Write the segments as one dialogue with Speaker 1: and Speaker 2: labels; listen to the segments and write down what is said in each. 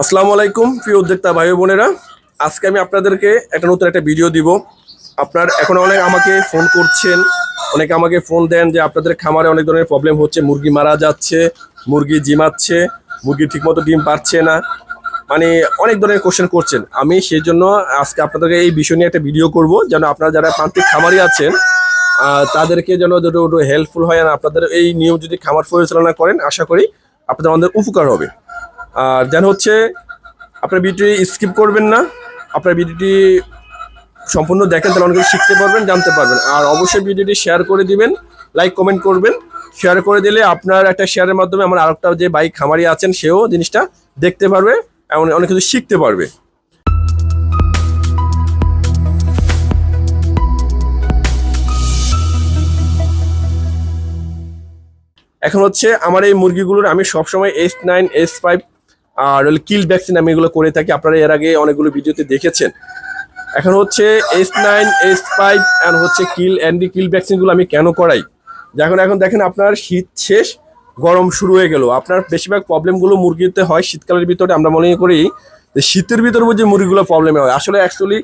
Speaker 1: আসসালামু আলাইকুম, প্রিয় উদ্যোক্তা ভাই বোনেরা। আজকে আমি আপনাদেরকে একটা নতুন একটা ভিডিও দিব। আপনার এখন অনেক আমাকে ফোন করছেন, অনেকে আমাকে ফোন দেন যে আপনাদের খামারে অনেক ধরনের প্রবলেম হচ্ছে, মুরগি মারা যাচ্ছে, মুরগি জিমাচ্ছে, মুরগি ঠিকমতো ডিম পাচ্ছে না। মানে অনেক ধরনের কোশ্চেন করছেন। আমি সেই জন্য আজকে আপনাদেরকে এই বিষয় নিয়ে একটা ভিডিও করব, যেন আপনারা যারা প্রান্তিক খামারি আছেন তাদেরকে যেন দুটো হেল্পফুল হয়, আর আপনাদের এই নিয়ম যদি খামার পরিচালনা করেন, আশা করি আপনাদের আমাদের উপকার হবে। আর যেন হচ্ছে আপনার ভিডিওটি স্কিপ করবেন না, আপনার ভিডিওটি সম্পূর্ণ দেখেন, তাহলে অনেক কিছু শিখতে পারবেন, জানতে পারবেন। আর অবশ্যই ভিডিওটি শেয়ার করে দিবেন, লাইক, কমেন্ট করবেন। শেয়ার করে দিলে আপনার একটা শেয়ারের মাধ্যমে আমার আরেকটা যে বাইক খামারি আছেন, সেও জিনিসটা দেখতে পারবে এমন অনেক কিছু শিখতে পারবে। এখন হচ্ছে আমার এই মুরগিগুলোর আমি সবসময় এস নাইন এস ফাইভ আর কিল ভ্যাকসিন আমি এগুলো করে থাকি। আপনারা এর আগে অনেকগুলো ভিডিওতে দেখেছেন। এখন হচ্ছে S nine, S five and হচ্ছে কিল অ্যান্ডি কিল ভ্যাকসিনগুলো আমি কেন করাই? যখন এখন দেখেন আপনার শীত শেষ, গরম শুরু হয়ে গেল। আপনার বেশিরভাগ প্রবলেমগুলো মুরগিতে হয়, শীতকালের ভিতরে আমরা মনে করি যে শীতের ভিতরে যে মুরগিগুলো প্রবলেম হয়। আসলে অ্যাকচুয়ালি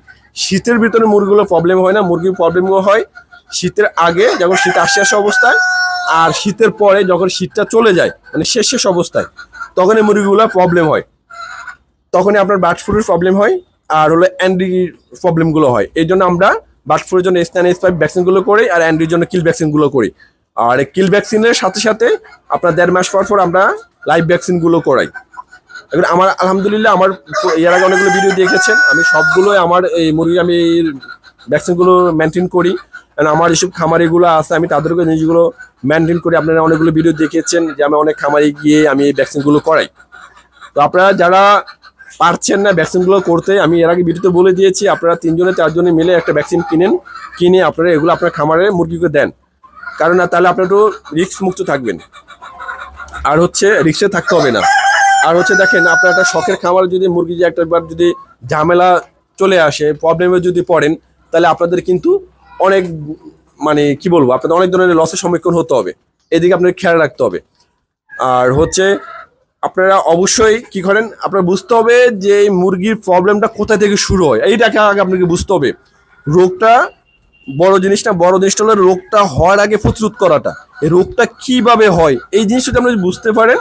Speaker 1: শীতের ভিতরে মুরগিগুলো প্রবলেম হয় না, মুরগির প্রবলেমগুলো হয় শীতের আগে, যখন শীত আসে আসে অবস্থায়, আর শীতের পরে যখন শীতটা চলে যায় মানে শেষ শেষ অবস্থায়। তখন এই মুরগিগুলো প্রবলেম হয়। তখনই আপনার বার্ড ফ্লুর প্রবলেম হয় আর হলো অ্যান্ড্রির প্রবলেমগুলো হয়। এই জন্য আমরা বার্ড ফ্লুর জন্য এস এস ফাইভ ভ্যাকসিনগুলো করি আর অ্যান্ড্রির জন্য কিল ভ্যাকসিনগুলো করি। আর কিল ভ্যাকসিনের সাথে সাথে আপনার দেড় মাস পর পর আমরা লাইভ ভ্যাকসিনগুলো করাই। এবার আমার আলহামদুলিল্লাহ আমার এর আগে অনেকগুলো ভিডিও দেখেছেন। আমি সবগুলোই আমার এই মুরগি, আমি ভ্যাকসিনগুলো মেনটেন করি। কারণ আমার যেসব খামারিগুলো আছে, আমি তাদেরকে জিনিসগুলো মেনটেন করি আপনারা অনেকগুলো ভিডিও দেখেছেন যে আমি অনেক খামারে গিয়ে আমি এই ভ্যাকসিনগুলো করাই। তো আপনারা যারা পারছেন না ভ্যাকসিনগুলো করতে, আমি এর আগে ভিডিওতে বলে দিয়েছি, আপনারা তিনজনে চারজনে মিলে একটা ভ্যাকসিন কিনেন, কিনে আপনারা এগুলো আপনার খামারে মুরগিকে দেন। কারণ না, তাহলে আপনার একটু রিস্ক মুক্ত থাকবেন। আর হচ্ছে রিক্সে থাকতে হবে না। আর হচ্ছে দেখেন, আপনার একটা শখের খামারে যদি মুরগি যে একটা বার যদি ঝামেলা চলে আসে প্রবলেমে যদি পড়েন, তাহলে আপনাদের কিন্তু অনেক মানে কি বলব, আপনাদের অনেক ধরনের লসের সম্মুখীন হতে হবে। এদিকে আপনাদের খেয়াল রাখতে হবে। আর হচ্ছে, আপনারা অবশ্যই কি করেন, আপনার বুঝতে হবে যে এই মুরগির প্রবলেমটা কোথা থেকে শুরু হয়। এইটাকে আগে আপনাকে বুঝতে হবে। রোগটা বড় জিনিসটা বড় জিনিসটা হলো রোগটা হওয়ার আগে প্রতিরোধ করাটা। এই রোগটা কীভাবে হয়, এই জিনিসটা যদি আপনি বুঝতে পারেন,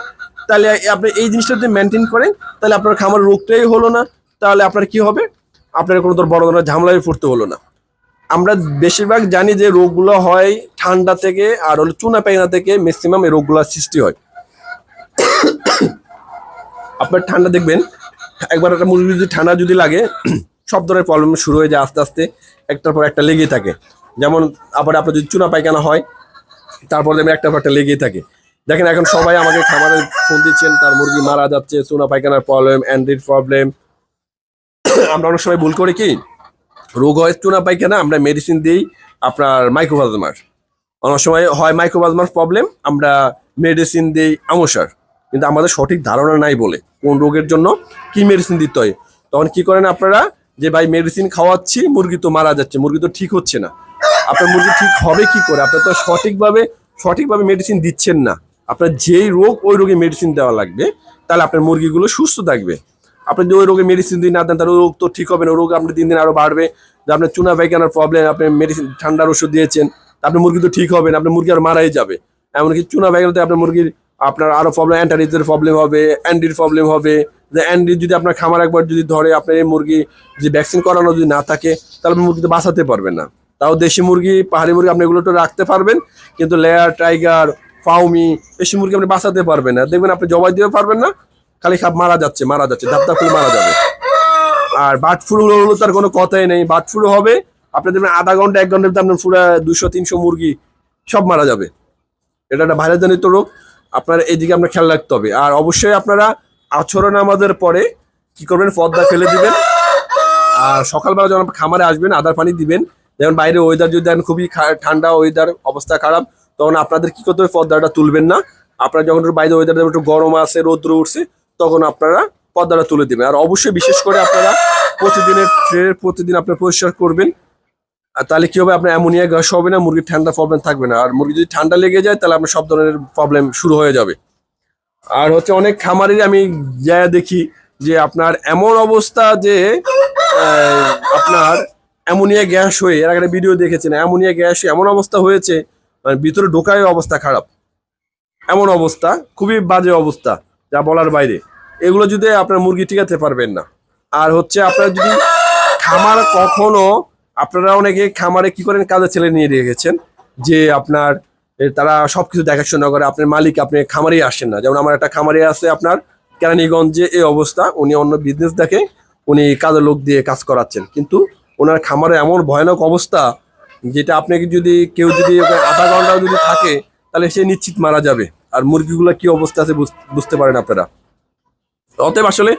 Speaker 1: তাহলে আপনি এই জিনিসটা যদি মেনটেন করেন, তাহলে আপনার খামার রোগটাই হলো না। তাহলে আপনার কি হবে? আপনার কোনো তোর বড় ধরনের ঝামেলায় পড়তে হলো না। আমরা বেশিরভাগ জানি যে রোগগুলো হয় ঠান্ডা থেকে আর হলো চুনা পায়না থেকে ম্যাক্সিমাম এই রোগগুলোর সৃষ্টি হয়। আপনার ঠান্ডা দেখবেন, একবার একটা মুরগি যদি ঠান্ডা যদি লাগে, সব ধরনের প্রবলেম শুরু হয়ে যায় আস্তে আস্তে, একটার পর একটা লেগেই থাকে। যেমন আবার আপনার যদি চুনা পায়খানা হয়, তারপর দেখবেন একটার পর একটা লেগেই থাকে। দেখেন এখন সবাই আমাকে খামারে ফোন দিচ্ছেন, তার মুরগি মারা যাচ্ছে, চুনা পায়খানার প্রবলেম অ্যান্ড্রিড প্রবলেম আমরা অনেক সময় ভুল করি কি? রোগ হয় চুনা পায়খানা আমরা মেডিসিন দিই আপনার মাইক্রোভাজমার অনেক সময় হয় মাইক্রোভাজমার প্রবলেম আমরা মেডিসিন দিই আমসার কিন্তু আমাদের সঠিক ধারণা নাই বলে কোন রোগের জন্য কি মেডিসিন দিতে হয়। তখন কি করেন আপনারা? যে ভাই মেডিসিন খাওয়াচ্ছি, মুরগি তো মারা যাচ্ছে, মুরগি তো ঠিক হচ্ছে না। আপনার মুরগি ঠিক হবে কি করে? আপনার তো সঠিকভাবে সঠিকভাবে মেডিসিন দিচ্ছেন না। আপনার যেই রোগ ওই রোগে মেডিসিন দেওয়া লাগবে, তাহলে আপনার মুরগিগুলো সুস্থ থাকবে। আপনি যদি ওই রোগে মেডিসিন দিন না দেন, তাহলে রোগ তো ঠিক হবে না। রোগ আপনি দিন দিন আরও বাড়বে। যে আপনার চুনা পায়খানার প্রবলেম আপনি মেডিসিন ঠান্ডার ওষুধ দিয়েছেন, তা আপনার মুরগি তো ঠিক হবে না, আপনার মুরগি আর মারাই যাবে। এমনকি চুনা পায়খানাতে আপনার মুরগির আপনার আরও প্রবলেম অ্যান্টারিজের প্রবলেম হবে অ্যান্ডির প্রবলেম হবে। যে অ্যান্ডি যদি আপনার খামার একবার যদি ধরে, আপনার এই মুরগি যে ভ্যাকসিন করানো যদি না থাকে, তাহলে আপনি মুরগিতে বাঁচাতে পারবেন না। তাও দেশি মুরগি, পাহাড়ি মুরগি, আপনি এগুলো তো রাখতে পারবেন, কিন্তু লেয়ার টাইগার ফাউমি দেশি মুরগি আপনি বাঁচাতে পারবেন না। দেখবেন আপনি জবাই দিতে পারবেন না খালি খাপ মারা যাচ্ছে মারা যাচ্ছে, ধাপ ধাপ করে মারা যাবে। আর বার্ড ফ্লু হলো তার কোনো কথাই নেই। বার্ড ফ্লু হবে, আপনি দেখবেন আধা ঘণ্টা, এক ঘণ্টার ভিতরে আপনার পুরো দুশো, তিনশো মুরগি সব মারা যাবে। এটা একটা ভাইরাস জনিত রোগ, আপনার এইদিকে আপনার খেয়াল রাখতে হবে। আর অবশ্যই আপনারা আচরণ আমাদের পরে কি করবেন, পর্দা ফেলে দিবেন। আর সকালবেলা যখন খামারে আসবেন, আদার পানি দিবেন। যেমন বাইরে ওয়েদার যদি দেখেন খুবই ঠান্ডা ওয়েদার অবস্থা খারাপ, তখন আপনাদের কি করতে হবে, পর্দাটা তুলবেন না। আপনারা যখন বাইরে ওয়েদার একটু গরম আছে, রৌদ্র উঠছে তখন আপনারা পর্দাটা তুলে দেবেন। আর অবশ্যই বিশেষ করে আপনারা প্রতিদিনের ট্রেনের প্রতিদিন আপনারা পরিষ্কার করবেন। আর তাহলে কি হবে? আপনার অ্যামোনিয়া গ্যাস হবে না, মুরগির ঠান্ডা প্রবলেম থাকবে না। আর মুরগি যদি ঠান্ডা লেগে যায়, তাহলে আপনার সব ধরনের প্রবলেম শুরু হয়ে যাবে। আর হচ্ছে অনেক খামারেরই আমি যা দেখি যে আপনার এমন অবস্থা যে আপনার অ্যামোনিয়া গ্যাস হয়ে, এর আগে ভিডিও দেখেছেন, অ্যামোনিয়া গ্যাস এমন অবস্থা হয়েছে মানে ভিতরে ঢোকায় অবস্থা খারাপ। এমন অবস্থা, খুবই বাজে অবস্থা। যা বলার বাইরে। এগুলো যদি আপনার মুরগি টিকাতে পারবেন না। আর হচ্ছে আপনার যদি খামার কখনো, আপনারা অনেকে খামারে কি করেন, কাজের ছেলে নিয়ে রেখেছেন, যে আপনার তারা সবকিছু দেখাশোনা করে, আপনার মালিক আপনি খামারেই আসেন না। যেমন আমার একটা খামারে আছে আপনার কেরানীগঞ্জে এই অবস্থা, উনি অন্য বিজনেস দেখে উনি কাজের লোক দিয়ে কাজ করাচ্ছেন। কিন্তু ওনার খামারে এমন ভয়ানক অবস্থা, যেটা আপনাকে যদি কেউ যদি আধা ঘন্টাও যদি থাকে, তাহলে সে নিশ্চিত মারা যাবে। আর মুরগিগুলো কি অবস্থা আছে বুঝ- বুঝতে পারেন আপনারা। অতএব আসলে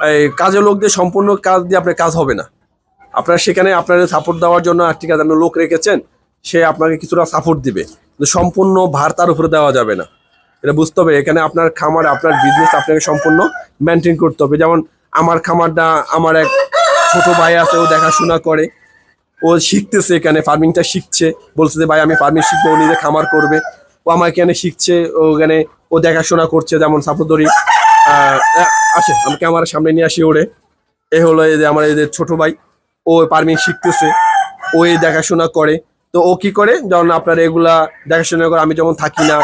Speaker 1: কাজে কাজের লোক দিয়ে সম্পূর্ণ কাজ দিয়ে আপনার কাজ হবে না। আপনারা সেখানে আপনাদের সাপোর্ট দেওয়ার জন্য ঠিক আছে লোক রেখেছেন, সে আপনাকে কিছুটা সাপোর্ট দিবে। কিন্তু সম্পূর্ণ ভার তার উপরে দেওয়া যাবে না। এটা বুঝতে হবে, এখানে আপনার খামার, আপনার বিজনেস আপনাকে সম্পূর্ণ মেনটেন করতে হবে। যেমন আমার খামারটা, আমার এক ছোট ভাই আছে, ও দেখাশোনা করে। ও শিখতেছে এখানে ফার্মিংটা শিখছে। বলছে যে, ভাই, আমি ফার্মিং শিখব নিজে খামার করবে। ও আমার এখানে শিখছে, ও এখানে, ও দেখাশোনা করছে যেমন সাপোজ ধরি আসে, আমি ক্যামেরার সামনে নিয়ে আসি ওরে। এ হলো যে আমার যে ছোট ভাই, ও ফার্মিং শিখতেছে, ও এই দেখাশোনা করে। তো ও কি করে? যেমন আপনার এগুলা দেখাশোনা করে, আমি যখন থাকি না,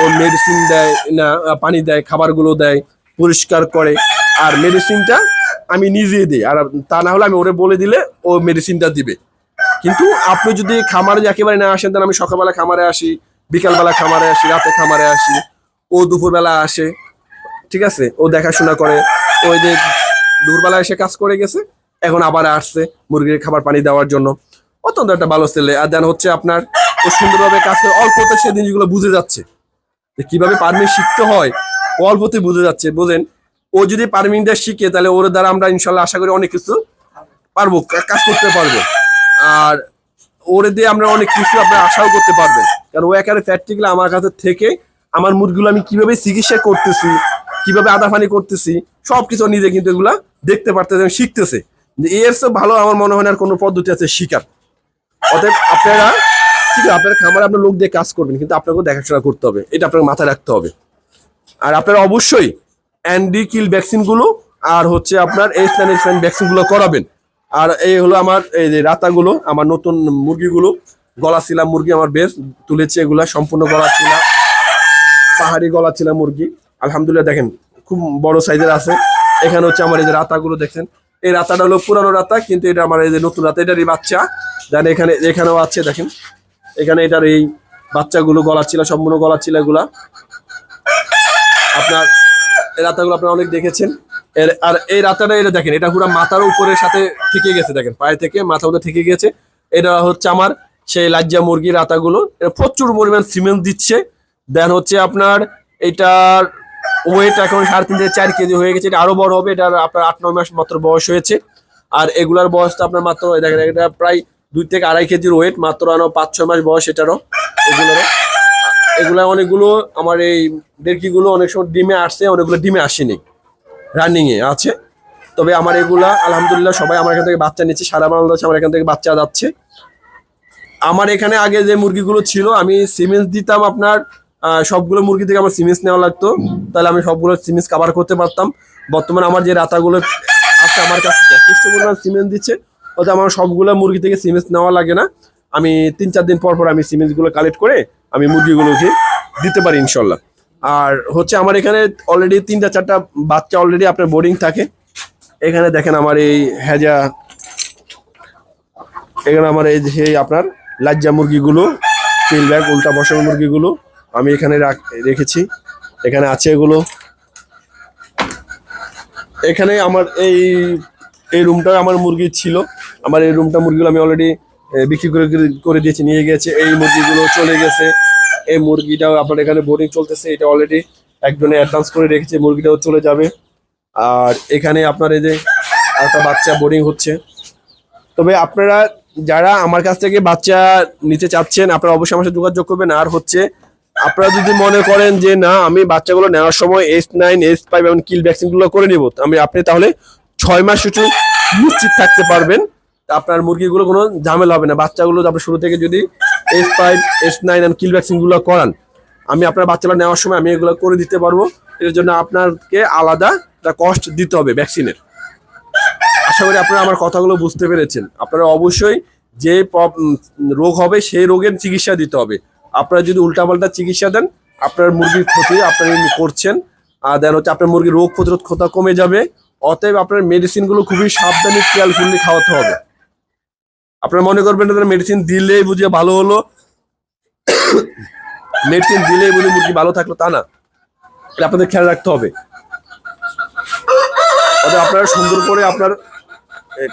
Speaker 1: ও মেডিসিন দেয় না, পানি দেয়, খাবারগুলো দেয়, পরিষ্কার করে। আর মেডিসিনটা আমি নিজেই দিই, আর তা না হলে আমি ওরে বলে দিলে ও মেডিসিনটা দিবে। কিন্তু আপনি যদি খামারে একেবারে না আসেন, তাহলে আমি সকালবেলা খামারে আসি বিকালবেলা খামারে আসি, রাতে খামারে আসি, ও দুপুরবেলা আসে, ঠিক আছে? ও দেখাশোনা করে, ওই যে দুপুরবেলা এসে কাজ করে গেছে, এখন আবার আসছে মুরগির খাবার পানি দেওয়ার জন্য। অত্যন্ত একটা ভালো ছেলে। আর দেন হচ্ছে আপনার, ও সুন্দরভাবে কাজ করে, অল্পতে সে জিনিসগুলো বুঝে যাচ্ছে। যে কীভাবে পারমিট শিখতে হয় অল্পতে বুঝে যাচ্ছে। বুঝেন, ও যদি পারমিংটা শিখে, তাহলে ওর দ্বারা আমরা ইনশাল্লাহ আশা করি অনেক কিছু পারব, কাজ করতে পারব। আর ওরে দিয়ে আমরা অনেক কিছু আপনার আশাও করতে পারবেন। কারণ ও একেবারে প্র্যাকটিক্যালি আমার কাছে থেকে আমার মুরগিগুলো আমি কীভাবে চিকিৎসা করতেছি, কীভাবে আদা পানি করতেছি, সবকিছু ও নিজে কিন্তু এগুলা দেখতে পারতেছে শিখতেছে। এর চেয়ে ভালো আমার মনে হয় না আর কোনো পদ্ধতি আছে শিকার। অতএব আপনারা, ঠিক আছে, আপনার খামারে আপনার লোক দিয়ে কাজ করবেন, কিন্তু আপনাকেও দেখাশোনা করতে হবে, এটা আপনাকে মাথায় রাখতে হবে। আর আপনারা অবশ্যই অ্যান্ডি কিল ভ্যাকসিনগুলো আর হচ্ছে আপনার এইচ নাইন ভ্যাকসিনগুলো করাবেন। আর এই হলো আমার, এই যে রাতাগুলো, আমার নতুন মুরগিগুলো গলা ছিলা মুরগি আমার বেশ, তুলেছে এগুলা, সম্পূর্ণ গলা ছিলা, পাহাড়ি গলা ছিলা মুরগি। আলহামদুলিল্লাহ, দেখেন, খুব বড় সাইজের আছে। এখানে হচ্ছে আমার এই যে রাতাগুলো দেখছেন। এই রাতাটা হলো পুরানো রাতা, কিন্তু এটা আমার এই যে নতুন রাতা, এটারই বাচ্চা। দেন এখানে, এখানেও আছে, দেখেন। এখানে এটার এই বাচ্চাগুলো গলা ছিল, সম্পূর্ণ গলা ছিল এগুলা। আপনার, এই রাতাগুলো আপনারা অনেক দেখেছেন। এর, আর এই রাতাটা, এটা দেখেন, এটা পুরো মাথার উপরের সাথে ঠেকে গেছে, দেখেন। পায়ে থেকে মাথা মধ্যে ঠেকে গেছে। এটা হচ্ছে আমার সেই লাজ্জা মুরগির রাতাগুলো এটা প্রচুর পরিমাণ সিমেন্ট দিচ্ছে। দেন হচ্ছে আপনার এটার ওয়েট এখন সাড়ে তিন থেকে চার কেজি হয়ে গেছে। এটা আরও বড় হবে। এটার আপনার আট, নয় মাস মাত্র বয়স হয়েছে। আর এগুলার বয়সটা আপনার মাত্র দেখেন, এটা প্রায় দুই থেকে আড়াই কেজির ওয়েট মাত্র আনো পাঁচ, ছয় মাস বয়স এটারও। এগুলোরও। এগুলা অনেকগুলো আমার এই ডেরকিগুলো অনেক সময় ডিমে আসছে, অনেকগুলো ডিমে আসেনি। রানিং এ আছে। তবে আমার এগুলা, আলহামদুলিল্লাহ, সবাই আমার এখান থেকে বাচ্চা নিচ্ছে। সারা বাংলাদেশ আমার এখান থেকে বাচ্চা যাচ্ছে। আমার এখানে আগে যে মুরগিগুলো ছিল, আমি সিমেন্স দিতাম আপনার সবগুলো মুরগি থেকে আমার সিমেন্স নেওয়া লাগতো। তাহলে আমি সবগুলো সিমেন্স কাভার করতে পারতাম। বর্তমানে আমার যে রাতাগুলো আছে আমার কাছে যথেষ্ট পরিমাণ সিমেন্স দিচ্ছে। ওতে আমার সবগুলো মুরগি থেকে সিমেন্স নেওয়া লাগে না। আমি তিন চার দিন পর পর আমি সিমেন্সগুলো কালেক্ট করে আমি মুরগিগুলোকে দিতে পারি ইনশাল্লাহ। আর হচ্ছে আমার এখানে অলরেডি তিনটা চারটা বাচ্চা অলরেডি আপনার বোর্ডিং থাকে। এখানে দেখেন আমার এই হেজা, এখানে আমার এই যে আপনার লাজ্জা মুরগিগুলো চিল ব্যাগ, উল্টা বসানো মুরগিগুলো আমি এখানে রাখ- রেখেছি। এখানে আছে এগুলো। এখানে আমার এই এই রুমটা আমার মুরগি ছিল। আমার এই রুমটা মুরগিগুলো আমি অলরেডি বিক্রি করে করে দিয়েছি, নিয়ে গেছে এই মুরগিগুলো চলে গেছে। এই মুরগিটাও আপনার এখানে বোর্ডিং চলতেছে। এটা অলরেডি একজনে অ্যাডভান্স করে রেখেছে, মুরগিটাও চলে যাবে। আর এখানে আপনার এই যে, একটা বাচ্চা বোর্ডিং হচ্ছে। তবে আপনারা যারা আমার কাছ থেকে বাচ্চা নিতে চাচ্ছেন, আপনারা অবশ্যই আমার সাথে যোগাযোগ করবেন। আর হচ্ছে, আপনারা যদি মনে করেন যে, না, আমি বাচ্চাগুলো নেওয়ার সময় এস নাইন এস ফাইভ এবং কিল ভ্যাকসিনগুলো করে নিব আমি, আপনি তাহলে ছয় মাস শুধু নিশ্চিত থাকতে পারবেন। আপনার মুরগিগুলো কোনো ঝামেলা হবে না। বাচ্চাগুলো আপনি শুরু থেকে যদি এস ফাইভ এস নাইন এবং কিল ভ্যাকসিনগুলো করান, আমি আপনার বাচ্চাগুলো নেওয়ার সময় আমি এগুলো করে দিতে পারব। এর জন্য আপনাকে আলাদা কস্ট দিতে হবে ভ্যাকসিনের আশা করি আপনারা আমার কথাগুলো বুঝতে পেরেছেন। আপনারা অবশ্যই যে রোগ হবে সেই রোগের চিকিৎসা দিতে হবে। আপনারা যদি উল্টাপাল্টা চিকিৎসা দেন, আপনার মুরগির ক্ষতি আপনারা করছেন, আর দেন হচ্ছে আপনার মুরগির রোগ প্রতিরোধ ক্ষমতা কমে যাবে, অতএব আপনার মেডিসিনগুলো খুবই সাবধানে কেয়ারফুলি খাওয়াতে হবে। আপনারা মনে করবেন না মেডিসিন দিলেই বুঝে ভালো হলো। মেডিসিন দিলেই বুঝে মুরগি ভালো থাকল, তা না। আপনাদের খেয়াল রাখতে হবে। আপনারা সুন্দর করে আপনার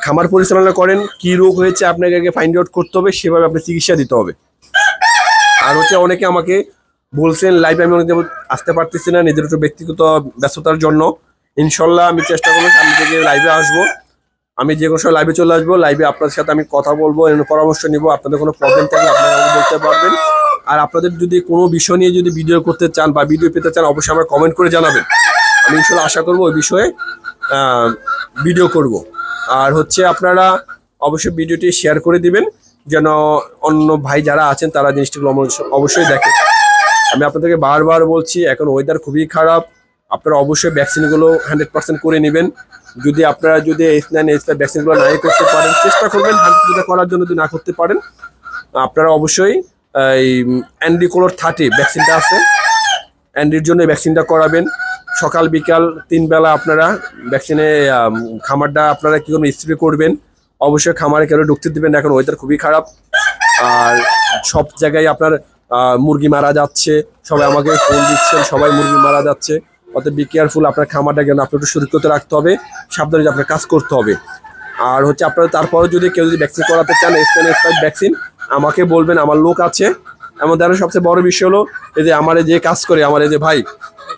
Speaker 1: খামার পরিচালনা করেন, কি রোগ হয়েছে আপনাকে আগে ফাইন্ড আউট করতে হবে, সেভাবে আপনার চিকিৎসা দিতে হবে। আর হচ্ছে অনেকে আমাকে বলছেন লাইভে আমি অনেক যাবত আসতে পারতেছি না, নিজের একটু ব্যক্তিগত ব্যস্ততার জন্য। ইনশাল্লাহ আমি চেষ্টা করব সামনে থেকে লাইভে আসব, আমি যে কোনো সময় লাইভে চলে আসব লাইভে আপনাদের সাথে আমি কথা বলব পরামর্শ নিব, আপনাদের কোনো প্রবলেম থাকলে আপনারা বলতে পারবেন। আর আপনাদের যদি কোনো বিষয় নিয়ে যদি ভিডিও করতে চান বা ভিডিও পেতে চান, অবশ্যই আমার কমেন্ট করে জানাবেন। আমি ইনশাল্লাহ আশা করব ওই বিষয়ে ভিডিও করব। আর হচ্ছে আপনারা অবশ্যই ভিডিওটি শেয়ার করে দিবেন, যেন অন্য ভাই যারা আছেন তারা জিনিসটিগুলো অবশ্য- অবশ্যই দেখে। আমি আপনাদেরকে বারবার বলছি, এখন ওয়েদার খুবই খারাপ, আপনারা অবশ্যই ভ্যাকসিনগুলো হান্ড্রেড পার্সেন্ট করে নেবেন। যদি আপনারা যদি এইচ নাইন এইচ ফাইভ ভ্যাকসিনগুলো নাই করতে পারেন, চেষ্টা করবেন হান্ড্রেড করার জন্য যদি না করতে পারেন, আপনারা অবশ্যই, এই অ্যান্ডিকোলোর থার্টি ভ্যাকসিনটা আছে। অ্যান্ডির জন্য ভ্যাকসিনটা করাবেন। সকাল, বিকাল, তিন বেলা আপনারা ভ্যাকসিনে খামারটা আপনারা কি করবেন স্প্রে করবেন? অবশ্যই খামারে কেউ ঢুকতে দেবেন এখন ওয়েদার খুবই খারাপ। আর সব জায়গায় আপনার মুরগি মারা যাচ্ছে, সবাই আমাকে ফোন দিচ্ছেন, সবাই মুরগি মারা যাচ্ছে। অতএব বি কেয়ারফুল আপনার খামারটা কেন, আপনার একটু সুরক্ষিত রাখতে হবে, সাবধানে আপনার কাজ করতে হবে। আর হচ্ছে আপনারা তারপরে যদি কেউ যদি ভ্যাকসিন করাতে চান এসপেন এসপাইড ভ্যাকসিন আমাকে বলবেন, আমার লোক আছে। এমন দ্বারা সবচেয়ে বড় বিষয় হলো, এই যে আমার যে কাজ করে, আমার এই যে ভাই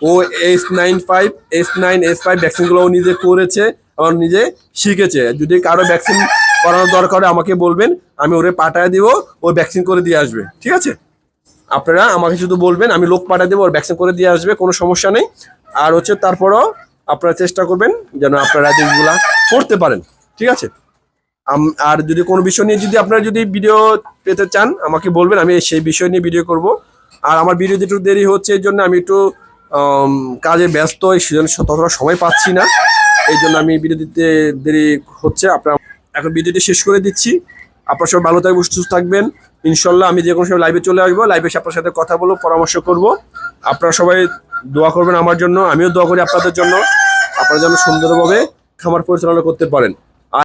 Speaker 1: ও S nine five S nine S five ভ্যাকসিনগুলো ও নিজে করেছে, আমার নিজে শিখেছে। যদি কারও ভ্যাকসিন করানোর দরকার হয়, আমাকে বলবেন, আমি ওরে পাঠায় দিব, ও ভ্যাকসিন করে দিয়ে আসবে, ঠিক আছে? আপনারা আমাকে শুধু বলবেন, আমি লোক পাঠিয়ে দেবো ওর ভ্যাকসিন করে দিয়ে আসবে, কোনো সমস্যা নেই। আর হচ্ছে তারপরও আপনারা চেষ্টা করবেন যেন আপনারা জিনিসগুলা করতে পারেন, ঠিক আছে? আর যদি কোনো বিষয় নিয়ে যদি আপনারা যদি ভিডিও পেতে চান, আমাকে বলবেন, আমি সেই বিষয় নিয়ে ভিডিও করব। আর আমার ভিডিও একটু দেরি হচ্ছে এই জন্য আমি একটু কাজে ব্যস্ত, এই সেজন্য ততটা সময় পাচ্ছি না। এই জন্য আমি দিতে দেরি হচ্ছে। আপনার এখন ভিডিওটি শেষ করে দিচ্ছি। আপনার সবাই ভালো থাকবেন, সুস্থ থাকবেন। ইনশাল্লাহ আমি যে কোনো সময় লাইভে চলে আসব। লাইভে এসে আপনার সাথে কথা বলব, পরামর্শ করব। আপনারা সবাই দোয়া করবেন আমার জন্য। আমিও দোয়া করি আপনাদের জন্য। আপনারা যেন সুন্দরভাবে খামার পরিচালনা করতে পারেন।